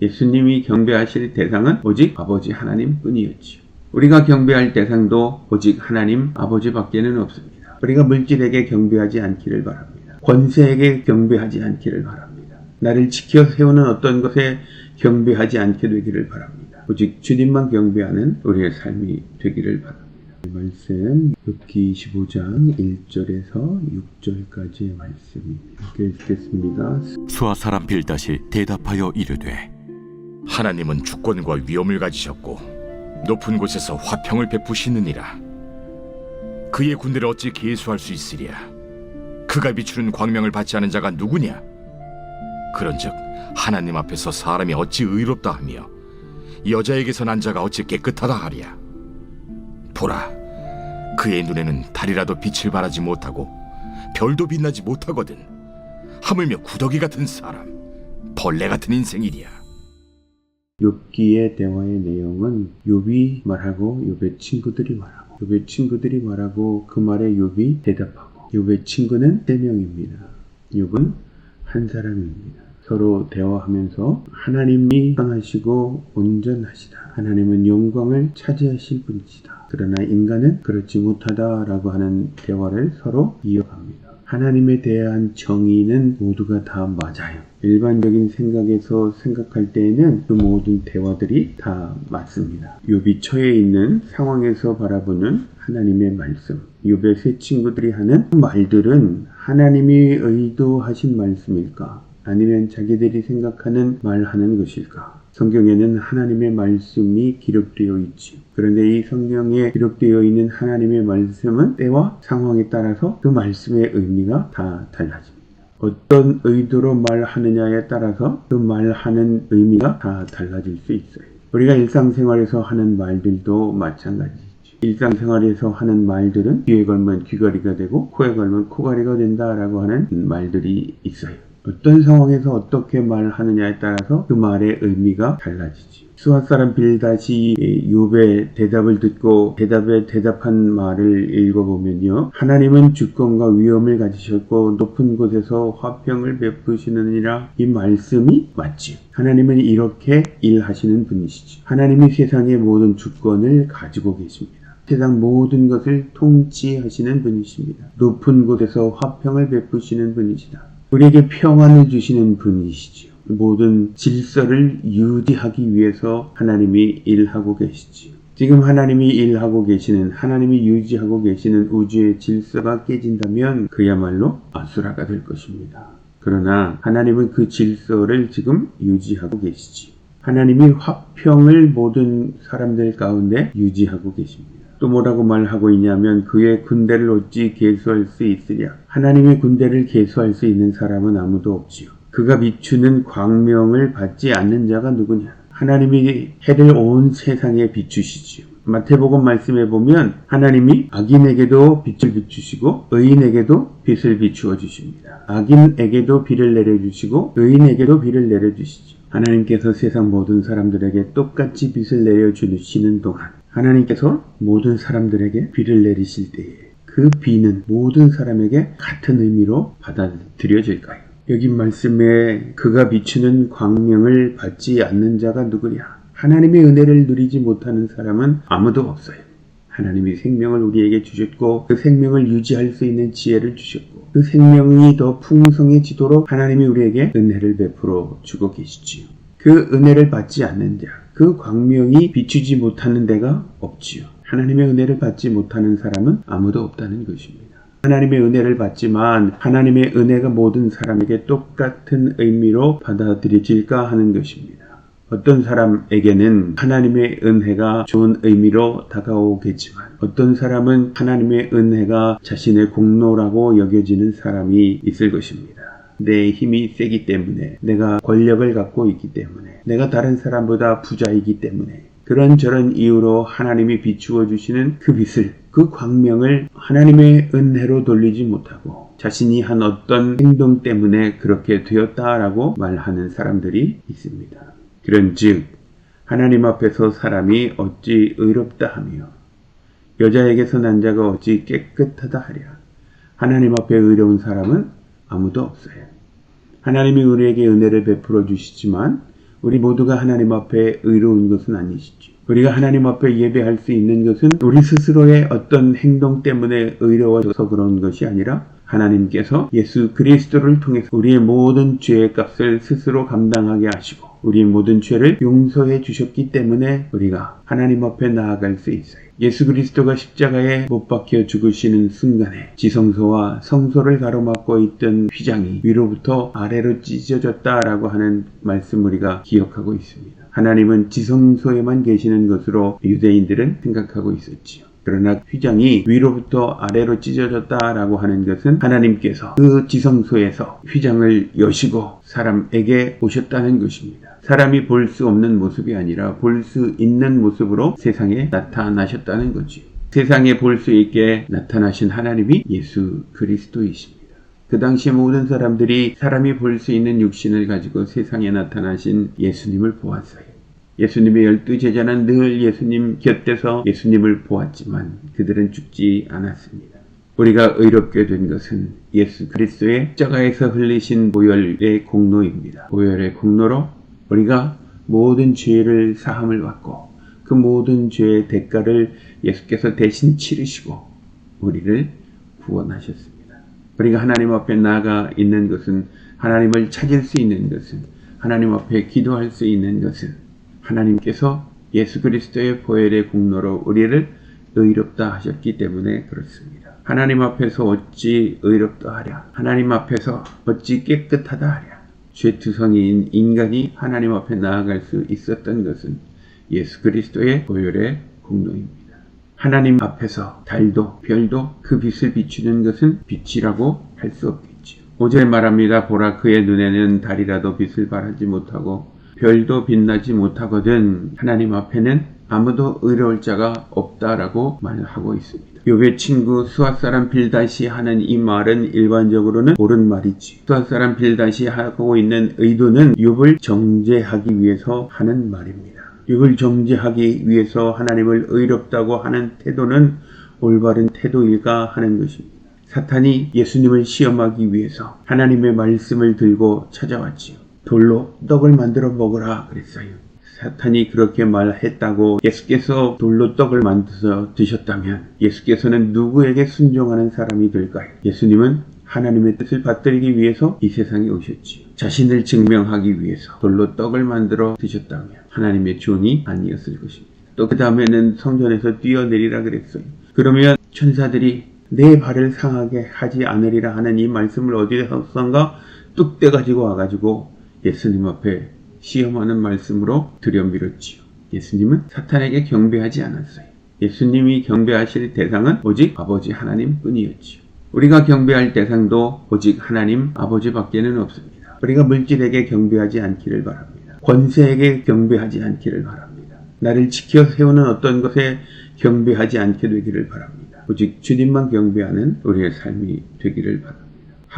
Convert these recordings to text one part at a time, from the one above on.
예수님이 경배하실 대상은 오직 아버지 하나님 뿐이었지요. 우리가 경배할 대상도 오직 하나님 아버지밖에는 없습니다. 우리가 물질에게 경배하지 않기를 바랍니다. 권세에게 경배하지 않기를 바랍니다. 나를 지켜 세우는 어떤 것에 경배하지 않게 되기를 바랍니다. 오직 주님만 경배하는 우리의 삶이 되기를 바랍니다. 이 말씀 욥기 25장 1절에서 6절까지의 말씀입니다. 읽겠습니다. 수아 사람 빌닷이 대답하여 이르되 하나님은 주권과 위엄을 가지셨고 높은 곳에서 화평을 베푸시느니라. 그의 군대를 어찌 계수할 수 있으랴? 그가 비추는 광명을 받지 않은 자가 누구냐? 그런즉 하나님 앞에서 사람이 어찌 의롭다 하며 여자에게서 난 자가 어찌 깨끗하다 하랴? 보라, 그의 눈에는 달이라도 빛을 발하지 못하고 별도 빛나지 못하거든. 하물며 구더기 같은 사람, 벌레 같은 인생이랴. 욥기의 대화의 내용은 욥이 말하고 욥의 친구들이 말하고 욥의 친구들이 말하고 그 말에 욥이 대답하고 욥의 친구는 세 명입니다. 욥은 한 사람입니다. 서로 대화하면서 하나님이 선하시고 온전하시다. 하나님은 영광을 차지하실 분이시다. 그러나 인간은 그렇지 못하다라고 하는 대화를 서로 이어갑니다. 하나님에 대한 정의는 모두가 다 맞아요. 일반적인 생각에서 생각할 때에는 그 모든 대화들이 다 맞습니다. 욥이 처해 있는 상황에서 바라보는 하나님의 말씀, 욥의 세 친구들이 하는 말들은 하나님이 의도하신 말씀일까? 아니면 자기들이 생각하는 말하는 것일까? 성경에는 하나님의 말씀이 기록되어 있지. 그런데 이 성경에 기록되어 있는 하나님의 말씀은 때와 상황에 따라서 그 말씀의 의미가 다 달라집니다. 어떤 의도로 말하느냐에 따라서 그 말하는 의미가 다 달라질 수 있어요. 우리가 일상생활에서 하는 말들도 마찬가지죠. 일상생활에서 하는 말들은 귀에 걸면 귀걸이가 되고 코에 걸면 코걸이가 된다라고 하는 말들이 있어요. 어떤 상황에서 어떻게 말하느냐에 따라서 그 말의 의미가 달라지지. 수아 사람 빌다시 욥의 대답을 듣고 대답에 대답한 말을 읽어보면요. 하나님은 주권과 위엄을 가지셨고 높은 곳에서 화평을 베푸시느니라 이 말씀이 맞지. 하나님은 이렇게 일하시는 분이시지. 하나님이 세상의 모든 주권을 가지고 계십니다. 세상 모든 것을 통치하시는 분이십니다. 높은 곳에서 화평을 베푸시는 분이시다. 우리에게 평안을 주시는 분이시지요. 모든 질서를 유지하기 위해서 하나님이 일하고 계시지요. 지금 하나님이 일하고 계시는, 하나님이 유지하고 계시는 우주의 질서가 깨진다면 그야말로 아수라가 될 것입니다. 그러나 하나님은 그 질서를 지금 유지하고 계시지요. 하나님이 화평을 모든 사람들 가운데 유지하고 계십니다. 또 뭐라고 말하고 있냐면 그의 군대를 어찌 계수할 수 있으랴. 하나님의 군대를 계수할 수 있는 사람은 아무도 없지요. 그가 비추는 광명을 받지 않는 자가 누구냐. 하나님이 해를 온 세상에 비추시지요. 마태복음 말씀에 보면 하나님이 악인에게도 빛을 비추시고 의인에게도 빛을 비추어 주십니다. 악인에게도 비를 내려 주시고 의인에게도 비를 내려 주시죠. 하나님께서 세상 모든 사람들에게 똑같이 빛을 내려 주시는 동안 하나님께서 모든 사람들에게 비를 내리실 때에 그 비는 모든 사람에게 같은 의미로 받아들여질까요? 여기 말씀에 그가 비추는 광명을 받지 않는 자가 누구냐? 하나님의 은혜를 누리지 못하는 사람은 아무도 없어요. 하나님이 생명을 우리에게 주셨고 그 생명을 유지할 수 있는 지혜를 주셨고 그 생명이 더 풍성해지도록 하나님이 우리에게 은혜를 베풀어 주고 계시지요. 그 은혜를 받지 않는 자, 그 광명이 비추지 못하는 데가 없지요. 하나님의 은혜를 받지 못하는 사람은 아무도 없다는 것입니다. 하나님의 은혜를 받지만 하나님의 은혜가 모든 사람에게 똑같은 의미로 받아들여질까 하는 것입니다. 어떤 사람에게는 하나님의 은혜가 좋은 의미로 다가오겠지만 어떤 사람은 하나님의 은혜가 자신의 공로라고 여겨지는 사람이 있을 것입니다. 내 힘이 세기 때문에 내가 권력을 갖고 있기 때문에 내가 다른 사람보다 부자이기 때문에 그런저런 이유로 하나님이 비추어 주시는 그 빛을 그 광명을 하나님의 은혜로 돌리지 못하고 자신이 한 어떤 행동 때문에 그렇게 되었다라고 말하는 사람들이 있습니다. 그런즉 하나님 앞에서 사람이 어찌 의롭다 하며 여자에게서 난 자가 어찌 깨끗하다 하랴 하나님 앞에 의로운 사람은 아무도 없어요. 하나님이 우리에게 은혜를 베풀어 주시지만 우리 모두가 하나님 앞에 의로운 것은 아니시죠. 우리가 하나님 앞에 예배할 수 있는 것은 우리 스스로의 어떤 행동 때문에 의로워져서 그런 것이 아니라 하나님께서 예수 그리스도를 통해서 우리의 모든 죄의 값을 스스로 감당하게 하시고 우리의 모든 죄를 용서해 주셨기 때문에 우리가 하나님 앞에 나아갈 수 있어요. 예수 그리스도가 십자가에 못 박혀 죽으시는 순간에 지성소와 성소를 가로막고 있던 휘장이 위로부터 아래로 찢어졌다라고 하는 말씀 우리가 기억하고 있습니다. 하나님은 지성소에만 계시는 것으로 유대인들은 생각하고 있었지요. 그러나 휘장이 위로부터 아래로 찢어졌다라고 하는 것은 하나님께서 그 지성소에서 휘장을 여시고 사람에게 오셨다는 것입니다. 사람이 볼 수 없는 모습이 아니라 볼 수 있는 모습으로 세상에 나타나셨다는 거지요. 세상에 볼 수 있게 나타나신 하나님이 예수 그리스도이십니다. 그 당시 모든 사람들이 사람이 볼 수 있는 육신을 가지고 세상에 나타나신 예수님을 보았어요. 예수님의 열두 제자는 늘 예수님 곁에서 예수님을 보았지만 그들은 죽지 않았습니다. 우리가 의롭게 된 것은 예수 그리스도의 십자가에서 흘리신 보혈의 공로입니다. 보혈의 공로로 우리가 모든 죄를 사함을 받고 그 모든 죄의 대가를 예수께서 대신 치르시고 우리를 구원하셨습니다. 우리가 하나님 앞에 나아가 있는 것은 하나님을 찾을 수 있는 것은 하나님 앞에 기도할 수 있는 것은 하나님께서 예수 그리스도의 보혈의 공로로 우리를 의롭다 하셨기 때문에 그렇습니다. 하나님 앞에서 어찌 의롭다 하랴? 하나님 앞에서 어찌 깨끗하다 하랴? 죄투성이인 인간이 하나님 앞에 나아갈 수 있었던 것은 예수 그리스도의 보혈의 공로입니다. 하나님 앞에서 달도 별도 그 빛을 비추는 것은 빛이라고 할 수 없겠지요. 오절 말합니다. 보라 그의 눈에는 달이라도 빛을 발하지 못하고 별도 빛나지 못하거든 하나님 앞에는 아무도 의로울 자가 없다라고 말하고 있습니다. 욥의 친구 수앗 사람 빌다시 하는 이 말은 일반적으로는 옳은 말이지. 수앗 사람 빌다시 하고 있는 의도는 욥을 정죄하기 위해서 하는 말입니다. 욥을 정죄하기 위해서 하나님을 의롭다고 하는 태도는 올바른 태도일까 하는 것입니다. 사탄이 예수님을 시험하기 위해서 하나님의 말씀을 들고 찾아왔지요. 돌로 떡을 만들어 먹으라 그랬어요. 사탄이 그렇게 말했다고 예수께서 돌로 떡을 만들어서 드셨다면 예수께서는 누구에게 순종하는 사람이 될까요? 예수님은 하나님의 뜻을 받들기 위해서 이 세상에 오셨지요. 자신을 증명하기 위해서 돌로 떡을 만들어 드셨다면 하나님의 종이 아니었을 것입니다. 또 그 다음에는 성전에서 뛰어내리라 그랬어요. 그러면 천사들이 내 발을 상하게 하지 않으리라 하는 이 말씀을 어디서선가 뚝 떼가지고 와가지고 예수님 앞에 시험하는 말씀으로 들여밀었지요. 예수님은 사탄에게 경배하지 않았어요. 예수님이 경배하실 대상은 오직 아버지 하나님 뿐이었지요. 우리가 경배할 대상도 오직 하나님 아버지밖에는 없습니다. 우리가 물질에게 경배하지 않기를 바랍니다. 권세에게 경배하지 않기를 바랍니다. 나를 지켜 세우는 어떤 것에 경배하지 않게 되기를 바랍니다. 오직 주님만 경배하는 우리의 삶이 되기를 바랍니다.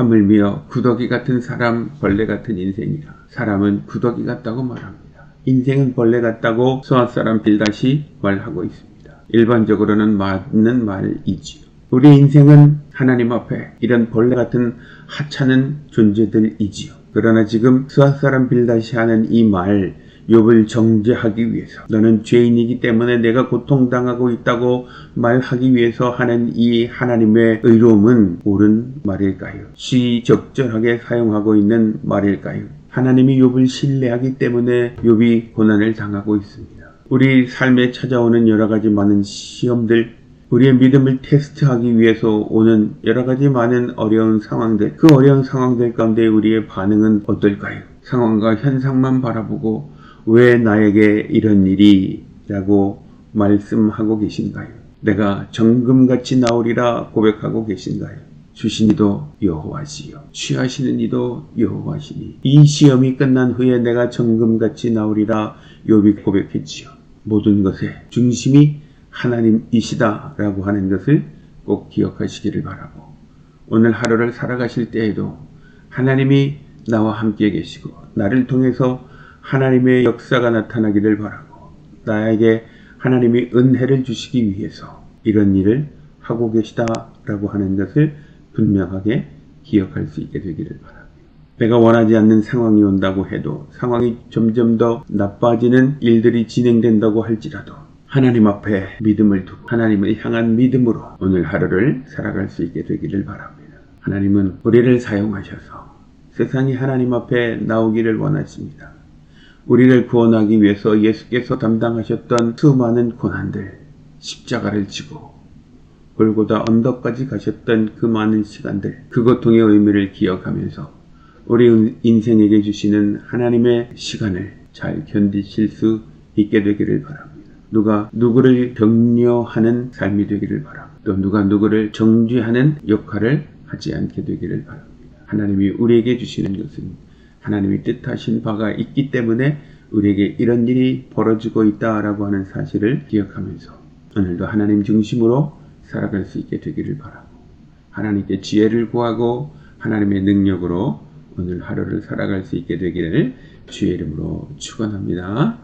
하물며 구더기 같은 사람, 벌레 같은 인생이라. 사람은 구더기 같다고 말합니다. 인생은 벌레 같다고 수학 사람 빌다시 말하고 있습니다. 일반적으로는 맞는 말이지요. 우리 인생은 하나님 앞에 이런 벌레 같은 하찮은 존재들이지요. 그러나 지금 수학 사람 빌다시 하는 이 말, 욥을 정죄하기 위해서 너는 죄인이기 때문에 내가 고통당하고 있다고 말하기 위해서 하는 이 하나님의 의로움은 옳은 말일까요? 시적절하게 사용하고 있는 말일까요? 하나님이 욥을 신뢰하기 때문에 욥이 고난을 당하고 있습니다. 우리 삶에 찾아오는 여러 가지 많은 시험들, 우리의 믿음을 테스트하기 위해서 오는 여러 가지 많은 어려운 상황들, 그 어려운 상황들 가운데 우리의 반응은 어떨까요? 상황과 현상만 바라보고 왜 나에게 이런 일이 라고 말씀하고 계신가요? 내가 정금같이 나오리라 고백하고 계신가요? 주신 이도 여호와시요 취하시는 이도 여호와시니 이 시험이 끝난 후에 내가 정금같이 나오리라 욥이 고백했지요. 모든 것의 중심이 하나님이시다라고 하는 것을 꼭 기억하시기를 바라고 오늘 하루를 살아가실 때에도 하나님이 나와 함께 계시고 나를 통해서 하나님의 역사가 나타나기를 바라고 나에게 하나님이 은혜를 주시기 위해서 이런 일을 하고 계시다라고 하는 것을 분명하게 기억할 수 있게 되기를 바랍니다. 내가 원하지 않는 상황이 온다고 해도 상황이 점점 더 나빠지는 일들이 진행된다고 할지라도 하나님 앞에 믿음을 두고 하나님을 향한 믿음으로 오늘 하루를 살아갈 수 있게 되기를 바랍니다. 하나님은 우리를 사용하셔서 세상이 하나님 앞에 나오기를 원하십니다. 우리를 구원하기 위해서 예수께서 담당하셨던 수많은 고난들, 십자가를 지고 골고다 언덕까지 가셨던 그 많은 시간들, 그 고통의 의미를 기억하면서 우리 인생에게 주시는 하나님의 시간을 잘 견디실 수 있게 되기를 바랍니다. 누가 누구를 격려하는 삶이 되기를 바랍니다. 또 누가 누구를 정죄하는 역할을 하지 않게 되기를 바랍니다. 하나님이 우리에게 주시는 것은 하나님이 뜻하신 바가 있기 때문에 우리에게 이런 일이 벌어지고 있다라고 하는 사실을 기억하면서 오늘도 하나님 중심으로 살아갈 수 있게 되기를 바라고 하나님께 지혜를 구하고 하나님의 능력으로 오늘 하루를 살아갈 수 있게 되기를 주의 이름으로 축원합니다.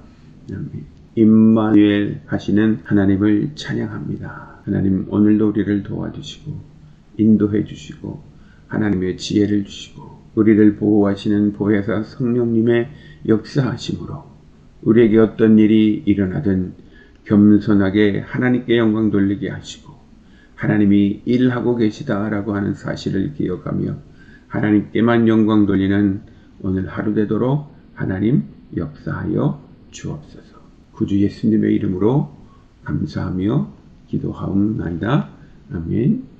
임마누엘 하시는 하나님을 찬양합니다. 하나님 오늘도 우리를 도와주시고 인도해 주시고 하나님의 지혜를 주시고 우리를 보호하시는 보혜사 성령님의 역사하심으로 우리에게 어떤 일이 일어나든 겸손하게 하나님께 영광 돌리게 하시고 하나님이 일하고 계시다라고 하는 사실을 기억하며 하나님께만 영광 돌리는 오늘 하루 되도록 하나님 역사하여 주옵소서. 구주 예수님의 이름으로 감사하며 기도하옵나이다. 아멘.